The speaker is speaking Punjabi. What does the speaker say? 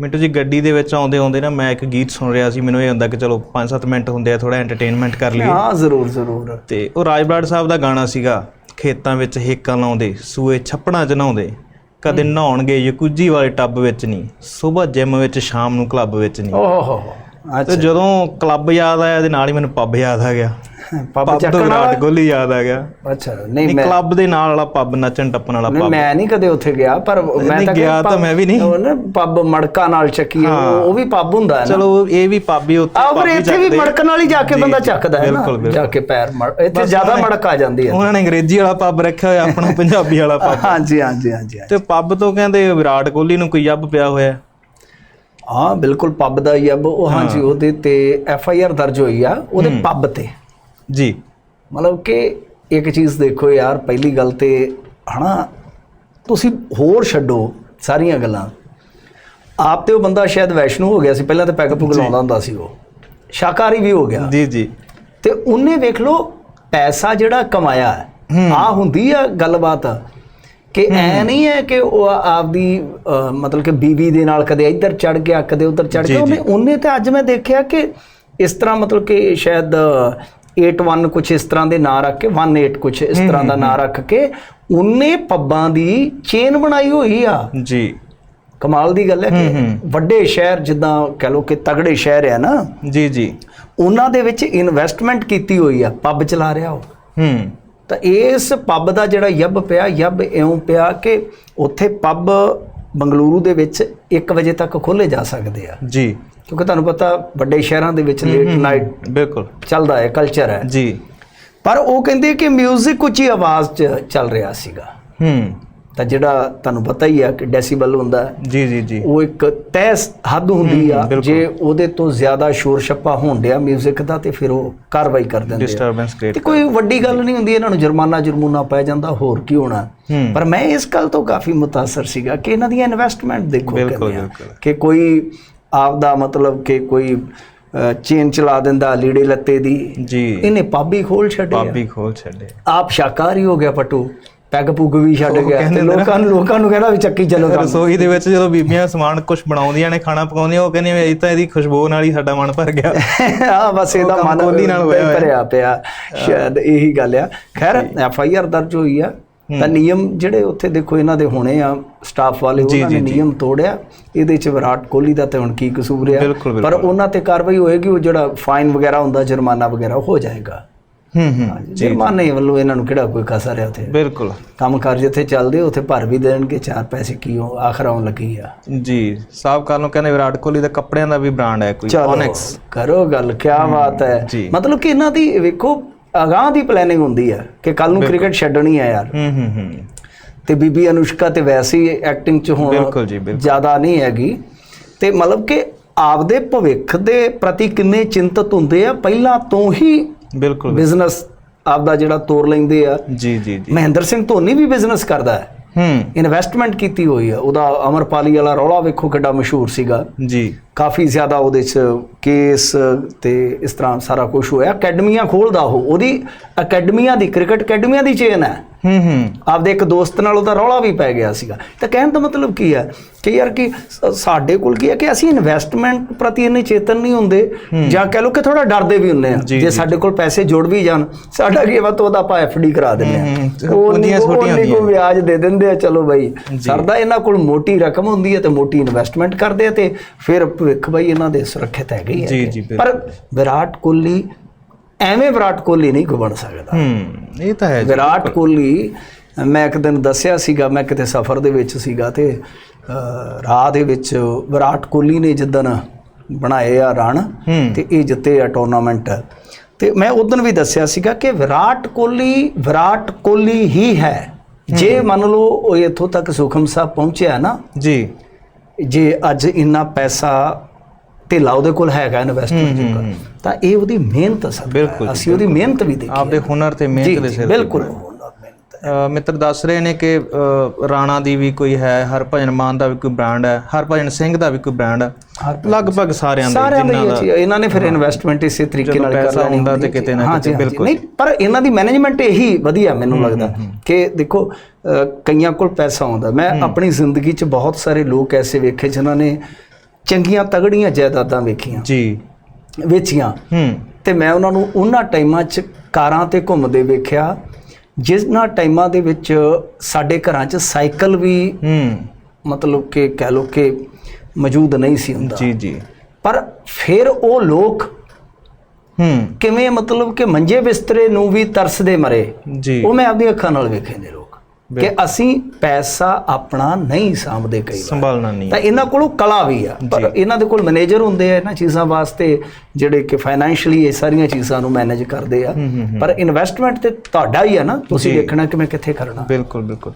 ਮਿੰਟੂ ਜੀ ਗੱਡੀ ਦੇ ਵਿੱਚ ਆਉਂਦੇ ਆਉਂਦੇ ਨਾ ਮੈਂ ਇੱਕ ਗੀਤ ਸੁਣ ਰਿਹਾ ਸੀ ਮੈਨੂੰ ਇਹ ਹੁੰਦਾ ਕਿ ਚਲੋ 5-7 ਮਿੰਟ ਹੁੰਦੇ ਆ ਥੋੜਾ ਐਂਟਰਟੇਨਮੈਂਟ ਕਰ ਲਈਏ। ਹਾਂ ਜ਼ਰੂਰ ਜ਼ਰੂਰ। ਤੇ ਉਹ ਰਾਜਬਰਾੜ ਸਾਹਿਬ ਦਾ ਗਾਣਾ ਸੀਗਾ ਖੇਤਾਂ ਵਿੱਚ ਹੇਕਾਂ ਲਾਉਂਦੇ ਸੂਏ ਛੱਪੜਾਂ 'ਚ ਨਹਾਉਂਦੇ ਕਦੇ ਨਹਾਉਣਗੇ ਯਕੂਜੀ ਵਾਲੇ ਟੱਬ ਵਿੱਚ ਨਹੀਂ ਸਵੇਰ ਜਿਮ ਵਿੱਚ ਸ਼ਾਮ ਨੂੰ ਕਲੱਬ ਵਿੱਚ ਨਹੀਂ ਓਹ ਹੋ ਹੋ ਤੇ ਅੱਛਾ। ਜਦੋਂ ਕਲੱਬ ਯਾਦ ਆਇਆ ਤੇ ਨਾਲ ਹੀ ਮੈਨੂੰ ਪੱਬ ਯਾਦ ਆ ਗਿਆ। ਪੱਬ ਚੱਕਣ ਵਿਰਾਟ ਵਾਲਾ? ਕੋਹਲੀ ਯਾਦ ਆ ਗਿਆ। ਅੱਛਾ ਨਹੀਂ ਮੈਂ ਕਲੱਬ ਦੇ ਨਾਲ ਵਾਲਾ ਪੱਬ ਨੱਚਣ ਟੱਪਣ ਵਾਲਾ ਪੱਬ। ਮੈਂ ਨਹੀਂ ਕਦੇ ਉੱਥੇ ਗਿਆ ਪਰ ਮੈਂ ਤਾਂ ਗਿਆ ਤਾਂ ਮੈਂ ਵੀ ਨਹੀਂ। ਉਹ ਨਾ ਪੱਬ ਮੜਕਾ ਨਾਲ ਚੱਕੀ ਉਹ ਵੀ ਪੱਬ ਹੁੰਦਾ ਹੈ ਨਾ। ਚਲੋ ਇਹ ਵੀ ਪੱਬ ਹੀ ਉੱਥੇ ਪੱਬ ਹੀ ਇੱਥੇ ਵੀ ਚੱਕਦੇ। ਆ। ਮੜਕ ਨਾਲ ਹੀ ਜਾ ਕੇ ਬੰਦਾ ਚੱਕਦਾ ਹੈ ਨਾ ਜਾ ਕੇ ਪੈਰ ਇੱਥੇ ਜ਼ਿਆਦਾ ਮੜਕ ਆ ਜਾਂਦੀ ਹੈ। ਉਹਨਾਂ ਨੇ ਅੰਗਰੇਜ਼ੀ ਵਾਲਾ ਪੱਬ ਰੱਖਿਆ ਹੋਇਆ ਆਪਣਾ ਪੰਜਾਬੀ ਵਾਲਾ ਪੱਬ। ਹਾਂਜੀ ਹਾਂਜੀ ਹਾਂਜੀ ਤੇ ਪੱਬ ਤੋਂ ਕਹਿੰਦੇ ਵਿਰਾਟ ਕੋਹਲੀ ਨੂੰ ਕੋਈ ਜੱਬ ਪਿਆ ਹੋਇਆ? ਹਾਂ ਬਿਲਕੁਲ ਪੱਬ ਦਾ ਹੀ ਆ ਉਹ ਹਾਂਜੀ ਉਹਦੇ ਤੇ ਐਫ ਆਈ ਆਰ ਦਰਜ ਹੋਈ ਆ ਉਹਦੇ ਪੱਬ ਤੇ। ਜੀ। ਮਤਲਬ ਕਿ ਇੱਕ ਚੀਜ਼ ਦੇਖੋ ਯਾਰ ਪਹਿਲੀ ਗੱਲ ਤੇ ਹਨਾ ਤੁਸੀਂ ਹੋਰ ਛੱਡੋ ਸਾਰੀਆਂ ਗੱਲਾਂ। ਆਪ ਤੇ ਉਹ ਬੰਦਾ ਸ਼ਾਇਦ ਵੈਸ਼ਨੂ ਹੋ ਗਿਆ ਸੀ ਪਹਿਲਾਂ ਤਾਂ ਪੈਗ ਪੁਗ ਲਾਉਂਦਾ ਹੁੰਦਾ ਸੀ ਉਹ। ਸ਼ਾਕਾਹਾਰੀ ਵੀ ਹੋ ਗਿਆ। ਜੀ ਜੀ। ਤੇ ਉਹਨੇ ਵੇਖ ਲਓ ਪੈਸਾ ਜਿਹੜਾ ਕਮਾਇਆ ਆ ਹੁੰਦੀ ਆ ਗੱਲਬਾਤ ਕਿ ਐ ਨਹੀਂ ਹੈ ਕਿ ਉਹ ਆਪਦੀ ਮਤਲਬ ਕਿ ਬੀਬੀ ਦੇ ਨਾਲ ਕਦੇ ਇੱਧਰ ਚੜ ਗਿਆ ਕਦੇ ਉੱਧਰ ਚੜ ਗਿਆ। ਉਹਨੇ ਉਹਨੇ ਤੇ ਅੱਜ ਮੈਂ ਦੇਖਿਆ ਕਿ ਇਸ ਤਰ੍ਹਾਂ ਮਤਲਬ ਕਿ ਸ਼ਾਇਦ 81 ਕੁਝ ਇਸ ਤਰ੍ਹਾਂ ਦੇ ਨਾਂ ਰੱਖ ਕੇ 18 ਕੁਝ ਇਸ ਤਰ੍ਹਾਂ ਦਾ ਨਾਂ ਰੱਖ ਕੇ ਉਹਨੇ ਪੱਬਾਂ ਦੀ ਚੇਨ ਬਣਾਈ ਹੋਈ ਆ। ਜੀ। ਕਮਾਲ ਦੀ ਗੱਲ ਹੈ ਕਿ ਵੱਡੇ ਸ਼ਹਿਰ ਜਿੱਦਾਂ ਕਹ ਲਓ ਕਿ ਤਗੜੇ ਸ਼ਹਿਰ ਆ ਨਾ ਜੀ ਜੀ। ਉਹਨਾਂ ਦੇ ਵਿੱਚ ਇਨਵੈਸਟਮੈਂਟ ਕੀਤੀ ਹੋਈ ਆ ਪੱਬ ਚਲਾ ਰਿਹਾ ਉਹ। ਹੂੰ। ਤਾਂ ਇਸ ਪੱਬ ਦਾ ਜਿਹੜਾ ਯੱਬ ਪਿਆ ਯੱਬ ਇਉਂ ਪਿਆ ਕਿ ਉੱਥੇ ਪੱਬ ਬੰਗਲੁਰੂ ਦੇ ਵਿੱਚ 1 ਵਜੇ ਤੱਕ ਖੋਲੇ ਜਾ ਸਕਦੇ ਆ। ਜੀ। ਕਿਉਂਕਿ ਤੁਹਾਨੂੰ ਪਤਾ ਵੱਡੇ ਸ਼ਹਿਰਾਂ ਦੇ ਵਿੱਚ ਲੇਟ ਨਾਈਟ ਬਿਲਕੁਲ। ਚੱਲਦਾ ਹੈ ਕਲਚਰ ਹੈ। ਜੀ। ਪਰ ਉਹ ਕਹਿੰਦੇ ਕਿ 뮤직 ਉੱਚੀ ਆਵਾਜ਼ 'ਚ ਚੱਲ ਰਿਹਾ ਸੀਗਾ। ਹੂੰ। ਤਾਂ ਜਿਹੜਾ ਤੁਹਾਨੂੰ ਪਤਾ ਹੀ ਆ ਕਿ ਡੈਸੀਬਲ ਹੁੰਦਾ ਜੀ ਜੀ ਜੀ। ਉਹ ਇੱਕ ਤੈਅ ਹੱਦ ਹੁੰਦੀ ਆ ਜੇ ਉਹਦੇ ਤੋਂ ਜ਼ਿਆਦਾ ਸ਼ੋਰ ਛੱਪਾ ਹੋਣ ਡਿਆ 뮤직 ਦਾ ਤੇ ਫਿਰ ਉਹ ਕਾਰਵਾਈ ਕਰ ਦਿੰਦੇ ਆ। ਡਿਸਟਰਬੈਂਸ ਤੇ ਕ੍ਰੀਏਟ ਕੋਈ ਵੱਡੀ ਗੱਲ ਨਹੀਂ ਹੁੰਦੀ ਇਹਨਾਂ ਨੂੰ ਜੁਰਮਾਨਾ ਜੁਰਮੂਨਾ ਪੈ ਜਾਂਦਾ ਹੋਰ ਕੀ ਹੋਣਾ। ਪਰ ਮੈਂ ਇਸ ਗੱਲ ਤੋਂ ਕਾਫੀ ਮੁਤਾਸਰ ਸੀਗਾ ਕਿ ਇਹਨਾਂ ਦੀਆਂ ਇਨਵੈਸਟਮੈਂਟ ਦੇਖੋ। ਕਿ ਕੋਈ ਆਪ ਦਾ ਮਤਲਬ ਕਿ ਕੋਈ ਚੇਨ ਚਲਾ ਦਿੰਦਾ ਲੀੜੇ ਲੱਤੇ ਦੀ ਜੀ। ਇਹਨੇ ਪਾਬੀ ਖੋਲ ਛੱਡੇ ਪਾਪੀ ਖੋਲ ਛੱਡੇ ਆਪ ਸ਼ਾਕਾਹਾਰੀ ਹੋ ਗਿਆ ਪਟੂ। ਪੈਗ ਪੁਗ ਵੀ ਛੱਡ ਗਿਆ ਤੇ ਲੋਕਾਂ ਨੂੰ ਲੋਕਾਂ ਨੂੰ ਕਹਿੰਦਾ ਵੀ ਚੱਕੀ ਚੱਲੋ ਕੰਮ। ਰਸੋਈ ਦੇ ਵਿੱਚ ਜਦੋਂ ਬੀਬੀਆਂ ਸਮਾਨ ਕੁਝ ਬਣਾਉਂਦੀਆਂ ਨੇ ਖਾਣਾ ਪਕਾਉਂਦੀਆਂ ਉਹ ਕਹਿੰਦੀਆਂ ਵੀ ਇਹ ਤਾਂ ਇਹਦੀ ਖੁਸ਼ਬੂ ਨਾਲ ਹੀ ਸਾਡਾ ਮਨ ਭਰ ਗਿਆ। ਆ ਬਸ ਇਹਦਾ ਮਨ ਕੋਹਲੀ ਨਾਲ ਹੋਇਆ। ਭਰਿਆ ਪਿਆ। ਸ਼ਾਇਦ ਇਹੀ ਗੱਲ ਆ। ਖੈਰ ਐਫ ਆਈ ਆਰ ਦਰਜ ਹੋਈ ਆ। ਤਾਂ ਨਿਯਮ ਜਿਹੜੇ ਉੱਥੇ ਦੇਖੋ ਇਹਨਾਂ ਦੇ ਹੋਣੇ ਆ। ਸਟਾਫ ਵਾਲੇ ਉਹਨਾਂ ਨੇ ਨਿਯਮ ਤੋੜਿਆ। ਇਹਦੇ ਚ ਵਿਰਾਟ ਕੋਹਲੀ ਦਾ ਤੇ ਹੁਣ ਕੀ ਕਸੂਰ ਆ। ਪਰ ਉਹਨਾਂ ਤੇ ਕਾਰਵਾਈ ਹੋਏਗੀ ਉਹ ਜਿਹੜਾ ਫਾਈਨ ਵਗੈਰਾ ਹੁੰਦਾ ਜੁਰਮਾਨਾ ਵਗੈਰਾ ਹੋ ਜਾਏਗਾ। ਹੂੰ ਹੂੰ ਜੁਰਮਾਨੇ ਵੱਲੋਂ ਇਹਨਾਂ ਨੂੰ ਕਿਹੜਾ ਕੋਈ ਕਸਰ ਹੈ ਉੱਥੇ? ਬਿਲਕੁਲ। ਕੰਮ ਕਰ ਜਿੱਥੇ ਚੱਲਦੇ ਉੱਥੇ ਭਰ ਵੀ ਦੇਣਗੇ ਚਾਰ ਪੈਸੇ ਕੀ ਉਹ ਆਖਰ ਆਉਣ ਲੱਗੀ ਆ। ਜੀ ਸਾਹਬ ਨੂੰ ਕਹਿੰਦੇ ਵਿਰਾਟ ਕੋਹਲੀ ਦਾ ਕੱਪੜਿਆਂ ਦਾ ਵੀ ਬ੍ਰਾਂਡ ਹੈ ਕੋਈ ਓਨੈਕਸ ਕਰੋ ਗੱਲ ਕੀ ਬਾਤ ਹੈ। ਮਤਲਬ ਕਿ ਇਹਨਾਂ ਦੀ ਵੇਖੋ ਅਗਾਹ ਦੀ ਪਲੈਨਿੰਗ ਹੁੰਦੀ ਹੈ ਕਿ ਕੱਲ ਨੂੰ ਕ੍ਰਿਕਟ ਛੱਡਣੀ ਹੈ ਯਾਰ। ਹੂੰ ਹੂੰ ਹੂੰ। ਤੇ ਬੀਬੀ ਅਨੁਸ਼ਕਾ ਤੇ ਵੈਸੇ ਹੀ ਐਕਟਿੰਗ ਚ ਹੁਣ ਬਿਲਕੁਲ ਜੀ ਬਿਲਕੁਲ। ਜ਼ਿਆਦਾ ਨਹੀਂ ਹੈਗੀ। ਤੇ ਮਤਲਬ ਕਿ ਆਪਦੇ ਭਵਿੱਖ ਦੇ ਪ੍ਰਤੀ ਕਿੰਨੇ ਚਿੰਤਤ ਹੁੰਦੇ ਆ ਪਹਿਲਾਂ ਤੋਂ ਹੀ ਬਿਲਕੁਲ। ਬਿਜ਼ਨਸ ਆਪਦਾ ਜਿਹੜਾ ਤੋਰ ਲੈਂਦੇ ਆ। ਜੀ ਜੀ ਜੀ। ਮਹਿੰਦਰ ਸਿੰਘ ਧੋਨੀ ਵੀ ਬਿਜ਼ਨਸ ਕਰਦਾ ਹੈ। ਹੂੰ। ਇਨਵੈਸਟਮੈਂਟ ਕੀਤੀ ਹੋਈ ਆ। ਉਹਦਾ ਅਮਰਪਾਲੀ ਵਾਲਾ ਰੌਲਾ ਵੇਖੋ ਕਿੱਡਾ ਮਸ਼ਹੂਰ ਸੀਗਾ। ਜੀ। ਕਾਫੀ ਜ਼ਿਆਦਾ ਉਹਦੇ ਚ ਕੇਸ ਤੇ ਇਸ ਤਰ੍ਹਾਂ ਸਾਰਾ ਕੁਝ ਹੋਇਆ। ਅਕੈਡਮੀਆਂ ਖੋਲਦਾ ਉਹ। ਉਹਦੀ ਅਕੈਡਮੀਆਂ ਦੀ ਕ੍ਰਿਕਟ ਅਕੈਡਮੀਆਂ ਦੀ ਚੇਨ ਹੈ। ਹੂੰ ਹੂੰ। ਆਪਦੇ ਇੱਕ ਦੋਸਤ ਨਾਲ ਉਹਦਾ ਰੌਲਾ ਵੀ ਪੈ ਗਿਆ ਸੀਗਾ। ਤਾਂ ਕਹਿਣ ਦਾ ਮਤਲਬ ਕੀ ਹੈ ਕਿ ਯਾਰ ਕਿ ਸਾਡੇ ਕੋਲ ਕੀ ਹੈ ਕਿ ਅਸੀਂ ਇਨਵੈਸਟਮੈਂਟ ਪ੍ਰਤੀ ਇੰਨੇ ਚੇਤਨ ਨਹੀਂ ਹੁੰਦੇ ਜਾਂ ਕਹਿ ਲਓ ਕਿ ਥੋੜਾ ਡਰਦੇ ਵੀ ਹੁੰਦੇ ਆ। ਜੀ, ਸਾਡੇ ਕੋਲ ਪੈਸੇ ਜੁੜ ਵੀ ਜਾਣ ਸਾਡਾ ਕੀ ਵਾ ਉਹਦਾ ਆਪਾਂ ਐਫਡੀ ਕਰਾ ਦਿੰਦੇ ਆ। ਉਹ ਉਹਦੀਆਂ ਛੋਟੀਆਂ ਉਹ ਹੁੰਦੀਆਂ। ਵਿਆਜ ਦੇ ਦਿੰਦੇ ਆ ਚਲੋ ਬਾਈ। ਸਰਦਾ ਇਹਨਾਂ ਕੋਲ ਮੋਟੀ ਰਕਮ ਹੁੰਦੀ ਹੈ ਤੇ ਮੋਟੀ ਇਨਵੈਸਟਮੈਂਟ ਕਰਦੇ ਆ ਤੇ ਫਿਰ ਭਵਿੱਖ ਬਾਈ ਇਹਨਾਂ ਦੇ ਸੁਰੱਖਿਅਤ ਹੈਗੇ ਹੀ ਜੀ। ਪਰ ਵਿਰਾਟ ਕੋਹਲੀ ਐਵੇਂ ਵਿਰਾਟ ਕੋਹਲੀ ਨਹੀਂ ਬਣ ਸਕਦਾ। ਹੂੰ ਇਹ ਤਾਂ ਹੈ ਵਿਰਾਟ ਕੋਹਲੀ ਮੈਂ ਇੱਕ ਦਿਨ ਦੱਸਿਆ ਸੀਗਾ ਮੈਂ ਕਿਤੇ ਸਫ਼ਰ ਦੇ ਵਿੱਚ ਸੀਗਾ ਤੇ ਰਾਹ ਦੇ ਵਿੱਚ ਵਿਰਾਟ ਕੋਹਲੀ ਨੇ ਜਿੱਦਣ ਬਣਾਏ ਆ ਹੂੰ। ਤੇ ਇਹ ਜਿੱਤੇ ਆ ਟੂਰਨਾਮੈਂਟ ਤੇ ਮੈਂ ਉਦੋਂ ਵੀ ਦੱਸਿਆ ਸੀਗਾ ਕਿ ਵਿਰਾਟ ਕੋਹਲੀ ਵਿਰਾਟ ਕੋਹਲੀ ਹੀ ਹੈ। ਜੇ ਮੰਨ ਲਓ ਉਹ ਇੱਥੋਂ ਤੱਕ ਸੁਖਮ ਸਾਹਿਬ ਪਹੁੰਚਿਆ ਨਾ ਜੀ। ਜੇ ਅੱਜ ਇੰਨਾ ਪੈਸਾ ਢਿੱਲਾ ਉਹਦੇ ਕੋਲ ਹੈਗਾ ਇਨਵੈਸਟਮੈਂਟ ਜੋਗਾ ਤਾਂ ਇਹ ਉਹਦੀ ਮਿਹਨਤ ਸਭ ਅਸੀਂ ਉਹਦੀ ਮਿਹਨਤ ਵੀ ਦੇਖੀ ਆਪਦੇ ਹੁਨਰ ਤੇ ਮਿਹਨਤ ਦੇ ਸਿਰ ਤੇ ਬਿਲਕੁਲ। ਮਿੱਤਰ ਦੱਸ ਰਹੇ ਨੇ ਕਿ ਰਾਣਾ ਦੀ ਵੀ ਕੋਈ ਹੈ ਹਰਭਜਨ ਮਾਨ ਦਾ ਵੀ ਕੋਈ ਬ੍ਰਾਂਡ ਹੈ ਹਰਭਜਨ ਸਿੰਘ ਦਾ ਵੀ ਕੋਈ ਬ੍ਰਾਂਡ ਹੈ। ਲਗਭਗ ਸਾਰਿਆਂ ਦੇ ਸਾਰਿਆਂ ਦੇ ਜਿਨ੍ਹਾਂ। ਇਹਨਾਂ ਨੇ ਫਿਰ ਇਨਵੈਸਟਮੈਂਟ ਇਸੇ ਤਰੀਕੇ ਨਾਲ ਕਰ ਲੈਣੀ ਹੁੰਦਾ ਤੇ ਕਿਤੇ ਨਾ ਕਿਤੇ। ਬਿਲਕੁਲ। ਨਹੀਂ ਪਰ ਇਹਨਾਂ ਦੀ ਮੈਨੇਜਮੈਂਟ ਇਹੀ ਵਧੀਆ ਮੈਨੂੰ ਲੱਗਦਾ ਕਿ ਦੇਖੋ ਕਈਆਂ ਕੋਲ ਪੈਸਾ ਆਉਂਦਾ। ਮੈਂ ਆਪਣੀ ਜ਼ਿੰਦਗੀ 'ਚ ਬਹੁਤ ਸਾਰੇ ਲੋਕ ਐਸੇ ਵੇਖੇ ਜਿਨ੍ਹਾਂ ਨੇ ਚੰਗੀਆਂ ਤਗੜੀਆਂ ਜਾਇਦਾਦਾਂ ਵੇਖੀਆਂ ਜੀ। ਵੇਚੀਆਂ। ਹੂੰ। ਤੇ ਮੈਂ ਉਹਨਾਂ ਨੂੰ ਉਹਨਾਂ ਟਾਈਮਾਂ 'ਚ ਕਾਰਾਂ ਤੇ ਘੁੰਮਦੇ ਵੇਖਿਆ ਜਿਸਨਾਂ ਟਾਈਮਾਂ ਦੇ ਵਿੱਚ ਸਾਡੇ ਘਰਾਂ 'ਚ ਸਾਈਕਲ ਵੀ ਹੂੰ। ਮਤਲਬ ਕਿ ਕਹਿ ਲੋ ਕਿ ਮੌਜੂਦ ਨਹੀਂ ਸੀ ਹੁੰਦਾ। ਜੀ ਜੀ। ਪਰ ਫਿਰ ਉਹ ਲੋਕ ਹੂੰ। ਕਿਵੇਂ ਮਤਲਬ ਕਿ ਮੰਜੇ ਬਿਸਤਰੇ ਨੂੰ ਵੀ ਤਰਸਦੇ ਮਰੇ ਜੀ। ਉਹ ਮੈਂ ਆਪਣੀ ਅੱਖਾਂ ਨਾਲ ਵੇਖੇ ਨੇ ਲੋਕ ਕਿ ਅਸੀਂ ਪੈਸਾ ਆਪਣਾ ਨਹੀਂ ਸਾਂਭਦੇ ਕਈ ਵਾਰ। ਸੰਭਾਲਣਾ ਨਹੀਂ। ਤਾਂ ਇਹਨਾਂ ਕੋਲੋਂ ਕਲਾ ਵੀ ਆ ਪਰ ਇਹਨਾਂ ਦੇ ਕੋਲ ਮੈਨੇਜਰ ਹੁੰਦੇ ਆ ਇਹਨਾਂ ਚੀਜ਼ਾਂ ਵਾਸਤੇ ਜਿਹੜੇ ਕਿ ਫਾਈਨੈਂਸ਼ੀਅਲੀ ਇਹ ਸਾਰੀਆਂ ਚੀਜ਼ਾਂ ਨੂੰ ਮੈਨੇਜ ਕਰਦੇ ਆ। ਪਰ ਇਨਵੈਸਟਮੈਂਟ ਤੇ ਤੁਹਾਡਾ ਹੀ ਆ ਨਾ ਤੁਸੀਂ ਦੇਖਣਾ ਕਿ ਮੈਂ ਕਿੱਥੇ ਕਰਨਾ। ਬਿਲਕੁਲ ਬਿਲਕੁਲ।